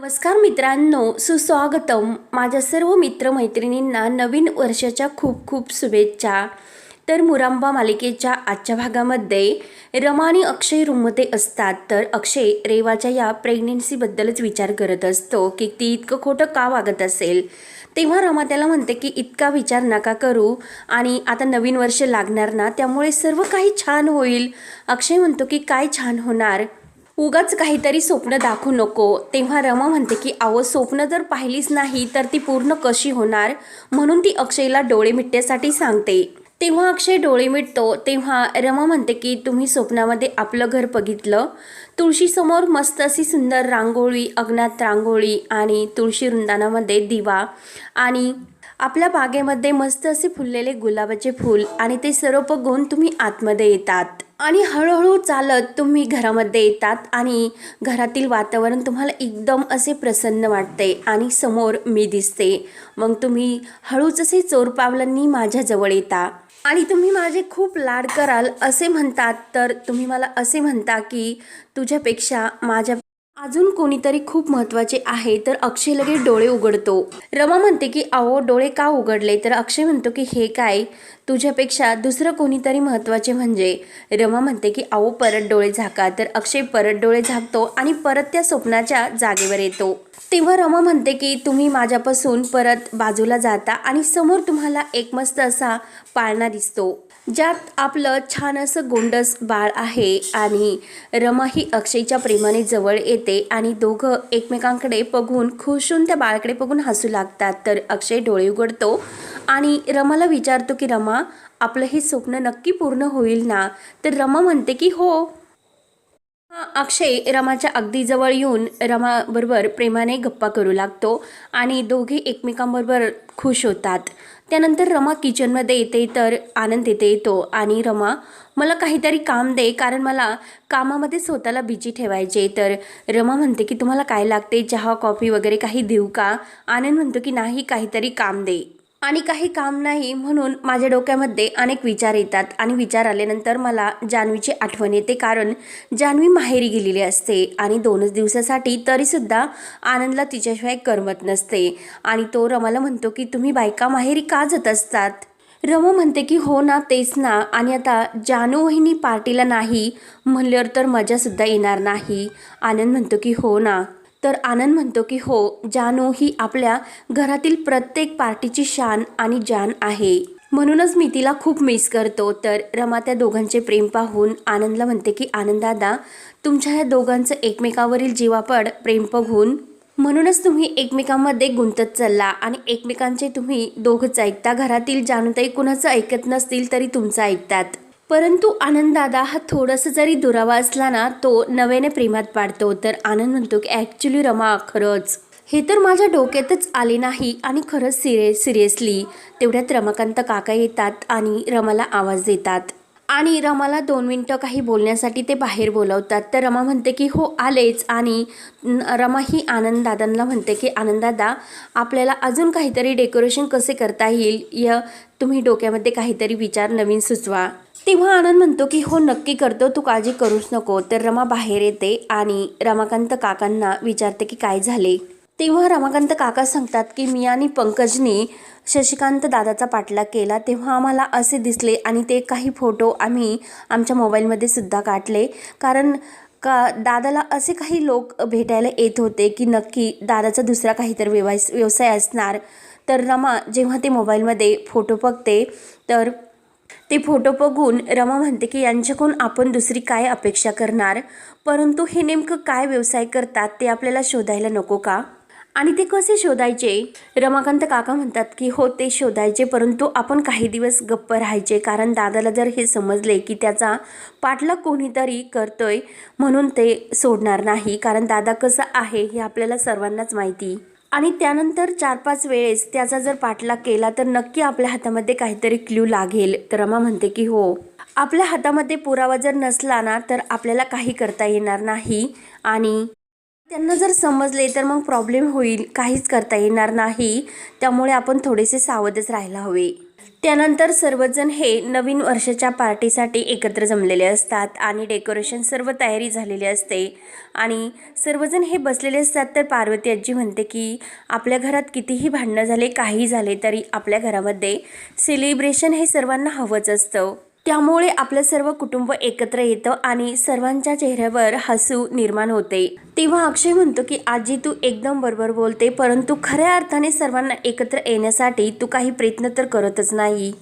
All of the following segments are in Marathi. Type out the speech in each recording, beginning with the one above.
नमस्कार मित्रांनो सुस्वागतम माझ्या सर्व मित्रमैत्रिणींना नवीन वर्षाच्या खूप खूप शुभेच्छा. तर मुरांबा मालिकेच्या आजच्या भागामध्ये रमा आणि अक्षय रूममध्ये असतात तर अक्षय रेवाच्या या प्रेग्नेन्सीबद्दलच विचार करत असतो की ती इतकं खोटं का वागत असेल? तेव्हा रमा त्याला म्हणते की इतका विचार नका करू आणि आता नवीन वर्ष लागणार ना त्यामुळे सर्व काही छान होईल. अक्षय म्हणतो की काय छान होणार? उगाच काहीतरी स्वप्न दाखवू नको. तेव्हा रमा म्हणते की अहो स्वप्न जर पाहिलीच नाही तर ती पूर्ण कशी होणार? म्हणून ती अक्षयला डोळे मिटण्यासाठी सांगते. तेव्हा अक्षय डोळे मिटतो. तेव्हा रमा म्हणते की तुम्ही स्वप्नामध्ये आपलं घर बघितलं. तुळशीसमोर मस्त अशी सुंदर रांगोळी अग्नात रांगोळी आणि तुळशी वृंदानामध्ये दिवा आणि आपल्या बागेमध्ये मस्त असे फुललेले गुलाबाचे फूल आणि ते सर्व बघून तुम्ही आतमध्ये येतात. आणि हळूहळू चालत तुम्ही घरामध्ये येतात आणि घरातील वातावरण तुम्हाला एकदम असे प्रसन्न वाटते आणि समोर मी दिसते. मग तुम्ही हळूच असे चोर पावलांनी माझ्याजवळ येता. आणि तुम्ही माझे खूप लाड कराल असे म्हणतात तर तुम्ही मला असे म्हणता की तुझ्यापेक्षा माझ्या अजून कोणीतरी खूप महत्त्वाचे आहे तर अक्षय लगेच डोळे उघडतो. रमा म्हणते की अहो डोळे का उघडले? तर अक्षय म्हणतो की हे काय? तुझ्यापेक्षा दुसरं कोणीतरी महत्त्वाचे म्हणजे. रमा म्हणते की अहो परत डोळे झाका. तर अक्षय परत डोळे झाकतो आणि परत त्या स्वप्नाच्या जागेवर येतो. तेव्हा रमा म्हणते की तुम्ही माझ्यापासून परत बाजूला जाता आणि समोर तुम्हाला एक मस्त असा पाळणा दिसतो. ज्यात आपलं छान असं गोंडस बाळ आहे आणि रमा ही अक्षयच्या प्रेमाने जवळ येते आणि दोघं एकमेकांकडे बघून खुश होऊन त्या बाळाकडे बघून हसू लागतात. तर अक्षय डोळे उघडतो आणि रमाला विचारतो की रमा आपलं हे स्वप्न नक्की पूर्ण होईल ना? तर रमा म्हणते की हो हा अक्षय रमाच्या अगदी जवळ येऊन रमाबरोबर प्रेमाने गप्पा करू लागतो आणि दोघे एकमेकांबरोबर खुश होतात. त्यानंतर रमा किचनमध्ये येते तर आनंद येते येतो आणि रमा मला काहीतरी काम दे कारण मला कामामध्ये स्वतःला बिजी ठेवायचे तर रमा म्हणते की तुम्हाला काय लागते? चहा कॉफी वगैरे काही देऊ का? आनंद म्हणतो की नाही काहीतरी काम दे. आणि काही काम नाही म्हणून माझ्या डोक्यामध्ये अनेक विचार येतात. आणि विचार आल्यानंतर मला जान्हवीची आठवण येते. कारण जान्हवी माहेरी गेलेली असते आणि दोनच दिवसासाठी तरीसुद्धा आनंदला तिच्याशिवाय करमत नसते. आणि तो रमाला म्हणतो की तुम्ही बायका माहेरी का जात असतात? रमा म्हणते की हो ना तेच ना. आणि आता जानू वहिनी पार्टीला नाही म्हणल्यावर तर मजासुद्धा येणार नाही. आनंद म्हणतो की हो ना. तर आनंद म्हणतो की हो जानू ही आपल्या घरातील प्रत्येक पार्टीची शान आणि जान आहे. म्हणूनच मी तिला खूप मिस करतो. तर रमा त्या दोघांचे प्रेम पाहून आनंदला म्हणते की आनंद दादा तुमच्या ह्या दोघांचं एकमेकावरील जीवापड प्रेम बघून म्हणूनच तुम्ही एकमेकांमध्ये गुंतत चालला आणि एकमेकांचे तुम्ही दोघंच ऐकता. घरातील जानूताई कुणाचं ऐकत नसतील तरी तुमचं ऐकतात. परंतु आनंददादा हा थोडंसं जरी दुरावा असला ना तो नव्याने प्रेमात पाडतो. तर आनंद म्हणतो की ॲक्च्युली रमा खरंच. हे तर माझ्या डोक्यातच आले नाही आणि खरंच सिरिय सिरियसली तेवढ्यात रमाकांत काका येतात आणि रमाला आवाज देतात. आणि रमाला दोन मिनटं काही बोलण्यासाठी ते बाहेर बोलवतात. तर रमा म्हणते की हो आलेच. आणि रमा ही आनंद दादांना म्हणते की आनंददादा आपल्याला अजून काहीतरी डेकोरेशन कसे करता येईल? या तुम्ही डोक्यामध्ये काहीतरी विचार नवीन सुचवा. तेव्हा आनंद म्हणतो की हो नक्की करतो. तू काळजी करूच नको. तर रमा बाहेर येते आणि रमाकांत काकांना विचारते की काय झाले? तेव्हा रमाकांत काका सांगतात की मी आणि पंकजनी शशिकांत दादाचा पाठलाग केला. तेव्हा आम्हाला असे दिसले आणि ते काही फोटो आम्ही आमच्या मोबाईलमध्ये सुद्धा काढले. कारण का दादाला असे काही लोक भेटायला येत होते की नक्की दादाचा दुसरा काहीतरी व्यवस व्यवसाय असणार. तर रमा जेव्हा ते मोबाईलमध्ये फोटो बघते तर ते फोटो बघून रमा म्हणते की यांच्याकडून आपण दुसरी काय अपेक्षा करणार? परंतु हे नेमकं काय व्यवसाय करतात ते आपल्याला शोधायला नको का? आणि ते कसे शोधायचे? रमाकांत काका म्हणतात की हो ते शोधायचे परंतु आपण काही दिवस गप्प राहायचे. कारण दादाला जर हे समजले की त्याचा पाठलाग कोणीतरी करतोय म्हणून ते सोडणार नाही. कारण दादा कसं आहे हे आपल्याला सर्वांनाच माहिती. आणि त्यानंतर चार पाच वेळेस त्याचा जर पाठलाग केला तर नक्की आपल्या हातामध्ये काहीतरी क्ल्यू लागेल. तर रमा म्हणते की हो आपल्या हातामध्ये पुरावा जर नसला ना तर आपल्याला काही करता येणार नाही. आणि त्यांना जर समजले तर मग प्रॉब्लेम होईल. काहीच करता येणार नाही. त्यामुळे आपण थोडेसे सावधच राहायला हवे. त्यानंतर सर्वजण हे नवीन वर्षाच्या पार्टीसाठी एकत्र जमलेले असतात आणि डेकोरेशन सर्व तयारी झालेली असते. आणि सर्वजण हे बसलेले असतात तर पार्वती आजी म्हणते की आपल्या घरात कितीही भांडणं झाले काही झाले तरी आपल्या घरामध्ये सेलिब्रेशन हे सर्वांना हवंच असतं. त्यामुळे आपलं सर्व कुटुंब एकत्र येतं आणि सर्वांच्या चेहऱ्यावर हसू निर्माण होते. तेव्हा अक्षय म्हणतो की आजी तू एकदम बरोबर बोलते परंतु खऱ्या अर्थाने सर्वांना एकत्र येण्यासाठी तू काही प्रयत्न तर करतच नाही.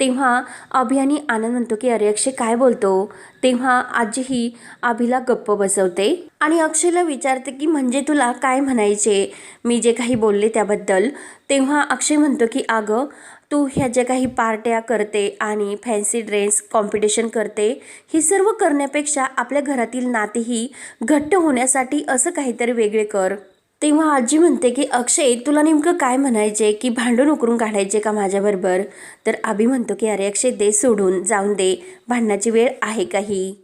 तेव्हा अभियानी आनंद म्हणतो की अरे अक्षय काय बोलतो? तेव्हा आजी ही अभिला गप्प बसवते आणि अक्षयला विचारते की म्हणजे तुला काय म्हणायचे? मी जे काही बोलले त्याबद्दल. तेव्हा अक्षय म्हणतो की अगं तू ह्या ज्या काही पार्ट्या करते आणि फॅन्सी ड्रेस कॉम्पिटिशन करते हे सर्व करण्यापेक्षा आपल्या घरातील नातेही घट्ट होण्यासाठी असं काहीतरी वेगळे कर. तेव्हा आजी म्हणते की अक्षय तुला नेमकं काय म्हणायचे की भांडून उकरून काढायचे का माझ्याबरोबर? तर आबी म्हणतो की अरे अक्षय दे सोडून जाऊन दे. भांडणाची वेळ आहे काही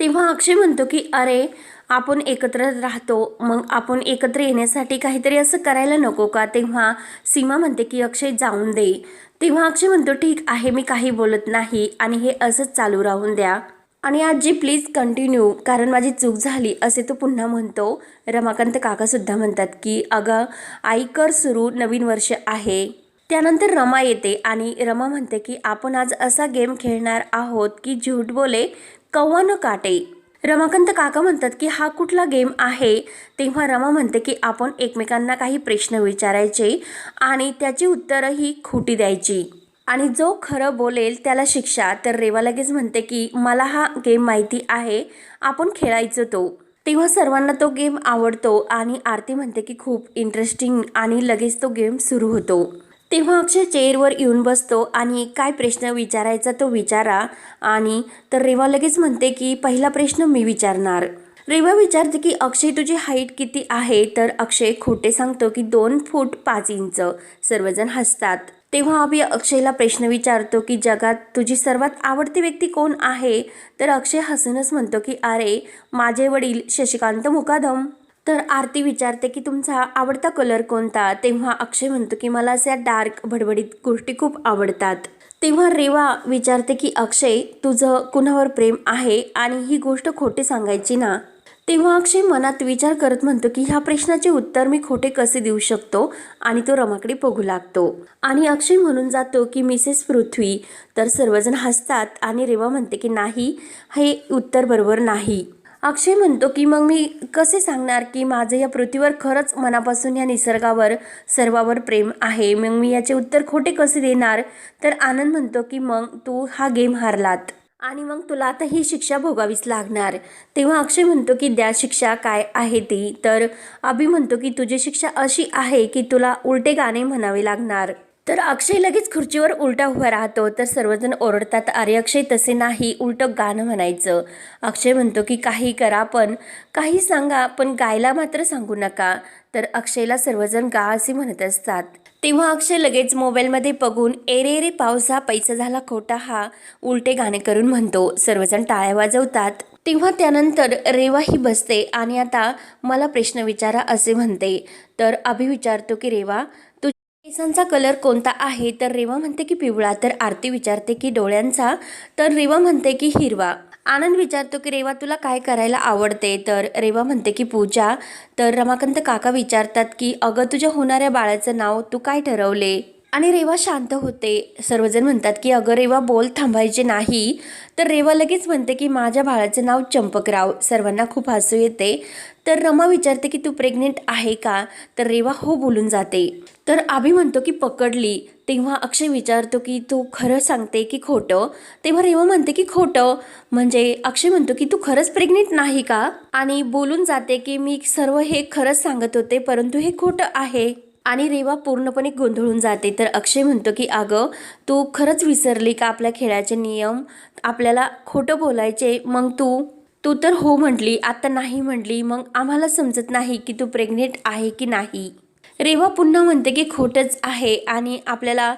तेव्हा अक्षय म्हणतो की अरे आपण एकत्र राहतो. मग आपण एकत्र येण्यासाठी काहीतरी असं करायला नको का? तेव्हा सीमा म्हणते की अक्षय जाऊन दे. तेव्हा अक्षय म्हणतो ठीक आहे मी काही बोलत नाही आणि हे असंच चालू राहून द्या. आणि आजी प्लीज कंटिन्यू कारण माझी चूक झाली असे तो पुन्हा म्हणतो. रमाकांत काकासुद्धा म्हणतात की अगं आईकर सुरू नवीन वर्ष आहे. त्यानंतर रमा येते आणि रमा म्हणते की आपण आज असा गेम खेळणार आहोत की झूठ बोले कव्वा न काटे. रमाकांत काका म्हणतात की हा कुठला गेम आहे? तेव्हा रमा म्हणते की आपण एकमेकांना काही प्रश्न विचारायचे आणि त्याची उत्तरंही खोटी द्यायची. आणि जो खरं बोलेल त्याला शिक्षा. तर रेवा लगेच म्हणते की मला हा गेम माहिती आहे. आपण खेळायचो तो. तेव्हा सर्वांना तो गेम आवडतो आणि आरती म्हणते की खूप इंटरेस्टिंग आणि लगेच तो गेम सुरू होतो. तेव्हा अक्षय चेअरवर येऊन बसतो आणि काय प्रश्न विचारायचा तो विचारा. आणि तर रेवा लगेच म्हणते की पहिला प्रश्न मी विचारणार. रेवा विचारते की अक्षय तुझी हाईट किती आहे? तर अक्षय खोटे सांगतो की दोन फूट पाच इंच. सर्वजण हसतात. तेव्हा अभि अक्षयला प्रश्न विचारतो की जगात तुझी सर्वात आवडती व्यक्ती कोण आहे? तर अक्षय हसूनच म्हणतो की अरे माझे वडील शशिकांत मुकादम. तर आरती विचारते की तुमचा आवडता कलर कोणता? तेव्हा अक्षय म्हणतो की मला अशा डार्क भडबडीत गोष्टी खूप आवडतात. तेव्हा रेवा विचारते की अक्षय तुझं कुणावर प्रेम आहे आणि ही गोष्ट खोटी सांगायची ना? तेव्हा अक्षय मनात विचार करत म्हणतो की ह्या प्रश्नाचे उत्तर मी खोटे कसे देऊ शकतो आणि तो रमाकडे बघू लागतो? आणि अक्षय म्हणून जातो की मिसेस पृथ्वी तर सर्वजण हसतात आणि रेवा म्हणते की नाही हे उत्तर बरोबर नाही. अक्षय म्हणतो की मग मी कसे सांगणार की माझं या पृथ्वीवर खरंच मनापासून या निसर्गावर सर्वावर प्रेम आहे? मग मी याचे उत्तर खोटे कसे देणार? तर आनंद म्हणतो की मग तू हा गेम हारलात आणि मग तुला आता ही शिक्षा भोगावीच लागणार. तेव्हा अक्षय म्हणतो की द्या शिक्षा काय आहे ती? तर अभि म्हणतो की तुझी शिक्षा अशी आहे की तुला उलटे गाणे म्हणावे लागणार. तर अक्षय लगेच खुर्चीवर उलटा उभा राहतो. तर सर्वजण ओरडतात अरे अक्षय तसे नाही. उलटं गाणं म्हणायचं. अक्षय म्हणतो की काही करा पण काही सांगा पण गायला मात्र सांगू नका. तर अक्षयला सर्वजण गा असे म्हणत असतात. तेव्हा अक्षय लगेच मोबाईलमध्ये बघून एरे रे पावसा पैसा झाला खोटा हा. उलटे गाणे करून म्हणतो. सर्वजण टाळ्या वाजवतात. तेव्हा त्यानंतर रेवा ही बसते आणि आता मला प्रश्न विचारा असे म्हणते. तर अभि विचारतो की रेवा तू केसांचा कलर कोणता आहे? तर रेवा म्हणते की पिवळा. तर आरती विचारते की डोळ्यांचा. तर रेवा म्हणते की हिरवा. आनंद विचारतो की रेवा तुला काय करायला आवडते? तर रेवा म्हणते की पूजा. तर रमाकांत काका विचारतात की अगं तुझ्या होणाऱ्या बाळाचं नाव तू काय ठरवले? आणि रेवा शांत होते. सर्वजण म्हणतात की अगं रेवा बोल थांबायचे नाही. तर रेवा लगेच म्हणते की माझ्या बाळाचे नाव चंपकराव. सर्वांना खूप हसू येते. तर रमा विचारते की तू प्रेग्नेंट आहे का? तर रेवा हो बोलून जाते. तर आभी म्हणतो की पकडली. तेव्हा अक्षय विचारतो की तू खरं सांगते की खोटं? तेव्हा रेवा म्हणते की खोटं. म्हणजे अक्षय म्हणतो की तू खरंच प्रेग्नेंट नाही का? आणि बोलून जाते की मी सर्व हे खरंच सांगत होते परंतु हे खोटं आहे. आणि रेवा पूर्णपणे गोंधळून जाते. तर अक्षय म्हणतो की अगं तू खरंच विसरली का आपल्या खेळाचे नियम? आपल्याला खोटं बोलायचे. मग तू? तू तर हो म्हटली आता नाही म्हटली. मग आम्हाला समजत नाही की तू प्रेग्नेंट आहे की नाही. रेवा पुन्हा म्हणते की खोटंच आहे आणि आपल्याला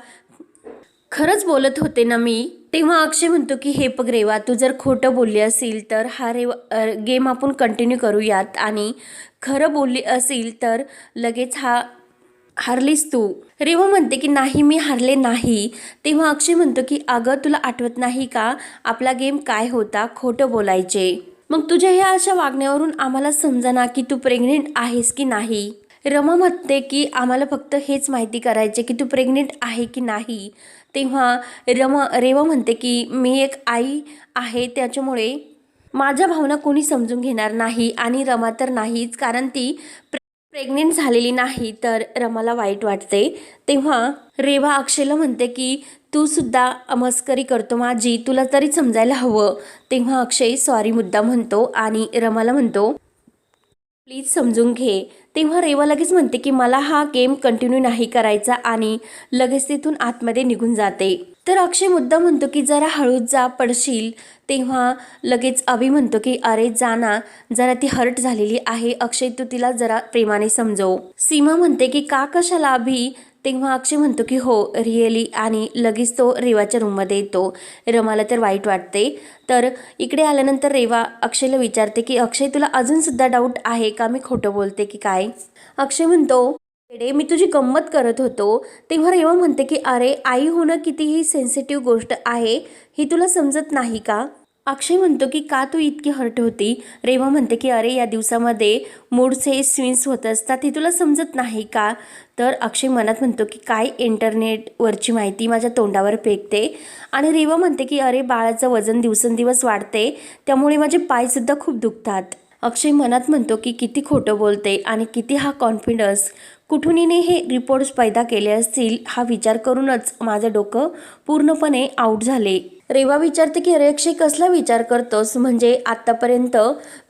खरंच बोलत होते ना मी? तेव्हा अक्षय म्हणतो की हे बघ रेवा तू जर खोटं बोलली असेल तर हा रेवा गेम आपण कंटिन्यू करूयात. आणि खरं बोलली असेल तर लगेच हा हारलीस तू. रेवा म्हणते की नाही मी हारले नाही. तेव्हा अक्षय म्हणतो की अगं तुला आठवत नाही का आपला गेम काय होता खोटं बोलायचे. मग तुझ्या ह्या अशा वागण्यावरून आम्हाला समजना की तू प्रेग्नेंट आहेस की नाही. रमा म्हणते की आम्हाला फक्त हेच माहिती करायचे की तू प्रेग्नेंट आहे की नाही. तेव्हा रमा रेवा म्हणते की मी एक आई आहे त्याच्यामुळे माझ्या भावना कोणी समजून घेणार नाही आणि रमा तर नाहीच कारण ती प्रेग्नेंट झालेली नाही तर रमाला वाईट वाटते. तेव्हा रेवा अक्षयला म्हणते की तू सुद्धा मस्करी करतो माझी तुला तरी समजायला हवं. तेव्हा अक्षय सॉरी मुद्दा म्हणतो आणि रमाला म्हणतो प्लीज समजून घे. तेव्हा रेवा लगेच म्हणते की मला हा गेम कंटिन्यू नाही करायचा आणि लगेच तिथून आतमध्ये निघून जाते. तर अक्षय मुद्दा म्हणतो की जरा हळूच जा पडशील. तेव्हा लगेच अभि म्हणतो की अरे जा ना. जरा ती हर्ट झालेली आहे. अक्षय तू तिला जरा प्रेमाने समजव. सीमा म्हणते की का कशाला अभि? तेव्हा अक्षय म्हणतो की हो रिअली. आणि लगेच तो रेवाच्या रूममध्ये येतो. रमाला तर वाईट वाटते तर इकडे आल्यानंतर रेवा अक्षयला विचारते की अक्षय तुला अजूनसुद्धा डाऊट आहे का? मी खोटं बोलते की काय? अक्षय म्हणतो "वेडे, मी तुझी गंमत करत होतो. तेव्हा रेवा म्हणते की अरे आई होणं कितीही सेन्सिटिव्ह गोष्ट आहे ही तुला समजत नाही का? अक्षय म्हणतो की का तू इतकी हर्ट होती? रेवा म्हणते की अरे या दिवसामध्ये मूडचे स्विंग्स होत असतात हे तुला समजत नाही का? तर अक्षय मनात म्हणतो की काय इंटरनेटवरची माहिती माझ्या तोंडावर फेकते? आणि रेवा म्हणते की अरे बाळाचं वजन दिवसेंदिवस वाढते त्यामुळे माझे पायसुद्धा खूप दुखतात. अक्षय मनात म्हणतो की किती खोटं बोलते आणि किती हा कॉन्फिडन्स कुठूनहीने हे रिपोर्ट्स पैदा केले असतील हा विचार करूनच माझं डोकं पूर्णपणे आऊट झाले. रेवा विचारते की अरे अक्षय कसला विचार करतोस? म्हणजे आत्तापर्यंत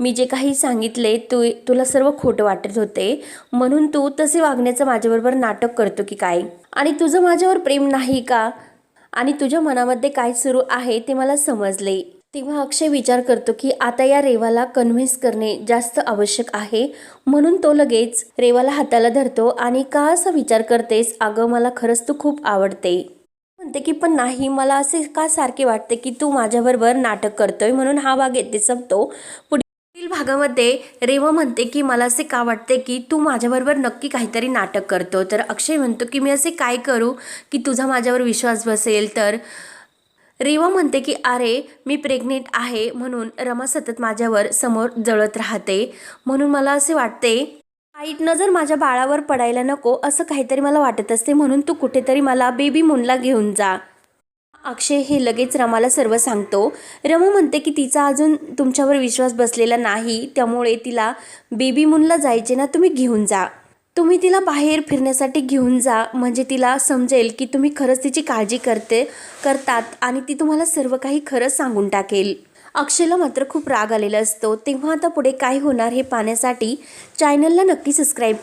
मी जे काही सांगितले तू तुला सर्व खोटं वाटत होते. म्हणून तू तसे वागण्याचं माझ्याबरोबर नाटक करतो की काय? आणि तुझं माझ्यावर प्रेम नाही का? आणि तुझ्या मनामध्ये काय सुरू आहे ते मला समजले. तेव्हा अक्षय विचार करतो की आता या रेवाला कन्व्हिन्स करणे जास्त आवश्यक आहे. म्हणून तो लगेच रेवाला हाताला धरतो आणि का असा विचार करतेस? अगं मला खरंच तू खूप आवडते. म्हणते की पण नाही मला असे का सारखे वाटते की तू माझ्याबरोबर नाटक करतोय? म्हणून हा भाग येथे संपतो. पुढील भागामध्ये रेवा म्हणते की मला असे का वाटते की तू माझ्याबरोबर नक्की काहीतरी नाटक करतो? तर अक्षय म्हणतो की मी असे काय करू की तुझा माझ्यावर विश्वास बसेल? तर रेवा म्हणते की अरे मी प्रेग्नेंट आहे म्हणून रमा सतत माझ्यावर समोर जळत राहते. म्हणून मला असे वाटते वाईट नजर माझ्या बाळावर पडायला नको असं काहीतरी मला वाटत असते म्हणून तू कुठेतरी मला बेबी मूनला घेऊन जा. अक्षय हे लगेच रमाला सर्व सांगतो. रमू म्हणते की तिचा अजून तुमच्यावर विश्वास बसलेला नाही त्यामुळे तिला बेबी मूनला जायचे ना तुम्ही घेऊन जा. तुम्ही तिला बाहेर फिरण्यासाठी घेऊन जा म्हणजे तिला समजेल की तुम्ही खरंच तिची काळजी करते करतात आणि ती तुम्हाला सर्व काही खरंच सांगून टाकेल. अक्षयला मात्र खूप राग आलेला असतो. तेव्हा आता पुढे काय होणार हे पाहण्यासाठी चॅनलला नक्की सबस्क्राईब